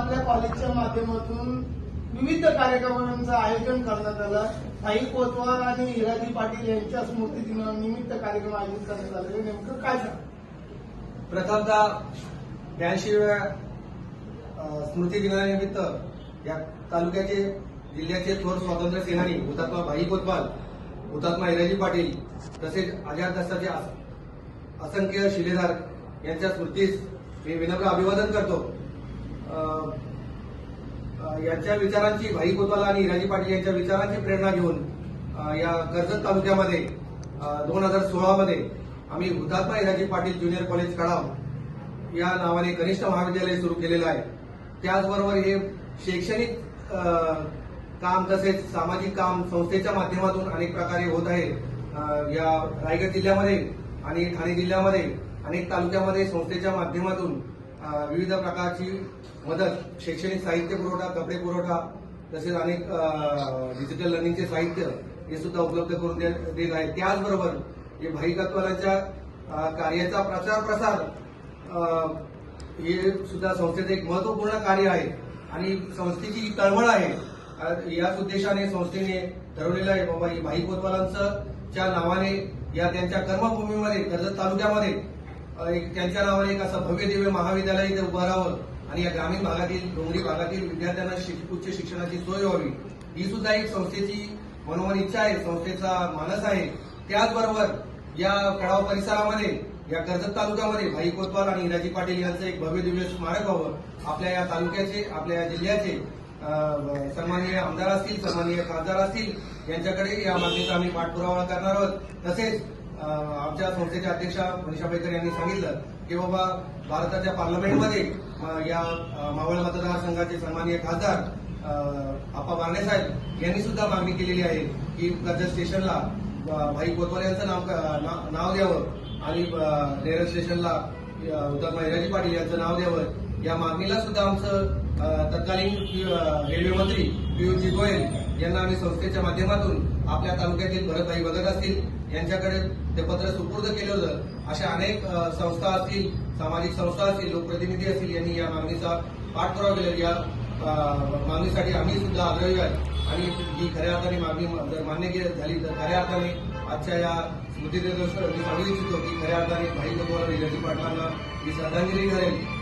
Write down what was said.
आपल्या कॉलेजच्या माध्यमातून विविध कार्यक्रमांचं आयोजन करण्यात आलं. साई कोतवार आणि हिराजी पाटील यांच्या स्मृती दिनानिमित्त कार्यक्रम आयोजित करण्यात आले. नेमकं काय झालं? प्रथमतः ब्याऐंशीव्या स्मृती दिनानिमित्त या तालुक्याचे जिल्ह्याचे थोर स्वातंत्र्य सेनानी हुतात्मा भाई कोतवाल हुतात्मा हिराजी पाटील तसेच आझाद असंख्य शिलेदार यांच्या स्मृतीस मी विनम्र अभिवादन करतो. यांच्या विचारांची भाई कोतवाला आणि हिराजी पाटील यांच्या विचारांची प्रेरणा घेऊन या कर्जत तालुक्यामध्ये दोन हजार सोळामध्ये आम्ही हुतात्मा हिराजी पाटील ज्युनियर कॉलेज कडाव या नावाने कनिष्ठ महाविद्यालय सुरू केलेलं आहे. त्याचबरोबर हे शैक्षणिक काम तसेच सामाजिक काम संस्थेच्या माध्यमातून अनेक प्रकारे होत आहे. या रायगड जिल्ह्यामध्ये आणि ठाणे जिल्ह्यामध्ये अनेक तालुक्यामध्ये संस्थेच्या माध्यमातून विविध प्रकारची मदत शैक्षणिक साहित्य पुरवठा कपडे पुरवठा तसेच अनेक डिजिटल लर्निंगचे साहित्य हे सुद्धा उपलब्ध करून देत आहे. त्याचबरोबर हे भाईकत्वाच्या कार्याचा प्रचार प्रसार हे सुद्धा संस्थेचं एक महत्त्वपूर्ण कार्य आहे आणि संस्थेची ही तळमळ आहे याच उद्देशाने संस्थेने ठरवलेलं आहे बाबा ही भाई कोतवालांचं च्या नावाने या त्यांच्या कर्मभूमीमध्ये कर्जत तालुक्यामध्ये एक त्यांच्या नावाने एक असं भव्य दिव्य महाविद्यालय इथे उभं आणि या ग्रामीण भागातील डोंगरी भागातील विद्यार्थ्यांना उच्च शिक्षणाची सोय व्हावी. ही सुद्धा एक संस्थेची मनोमन इच्छा आहे संस्थेचा मानस आहे. त्याचबरोबर या कडाव परिसरामध्ये या कर्जत तालुक्यामध्ये भाई कोतवाल आणि हिराजी पाटील यांचं एक भव्य दिव्य स्मारक व्हावं. आपल्या या तालुक्याचे आपल्या या जिल्ह्याचे सन्माननीय आमदार असतील सन्माननीय खासदार असतील यांच्याकडे या मागणीचा आम्ही पाठपुरावा करणार आहोत. तसेच आमच्या संस्थेचे अध्यक्षा मनीषा पैकर यांनी सांगितलं की बाबा भारताच्या पार्लमेंटमध्ये या मावळ मतदारसंघाचे सन्माननीय खासदार आप्पा बारणे साहेब यांनी सुद्धा मागणी केलेली आहे की कर्जत स्टेशनला भाई कोतवाल यांचं नाव ना- नाव द्यावं आणि नेरळ स्टेशनला अ, हुतात्मा हिराजी पाटील यांचं नाव द्यावं. या मागणीला सुद्धा आमचं तत्कालीन रेल्वे मंत्री पियुषजी गोयल यांना आम्ही संस्थेच्या माध्यमातून आपल्या तालुक्यातील भरतभाई भगत असतील यांच्याकडे ते पत्र सुपूर्द केलं होतं. अशा अनेक संस्था असतील सामाजिक संस्था असतील लोकप्रतिनिधी असतील यांनी या मागणीचा पाठपुरावा केला या मागणीसाठी आम्ही सुद्धा आग्रही आहे. आणि ही खऱ्या अर्थाने मागणी जर मान्य झाली तर खऱ्या अर्थाने आजच्या या स्मृती मी सांगू इच्छितो की खऱ्या अर्थाने भाई गोपाळ हिराजी पाटलांना ही श्रद्धांजली ठरेल.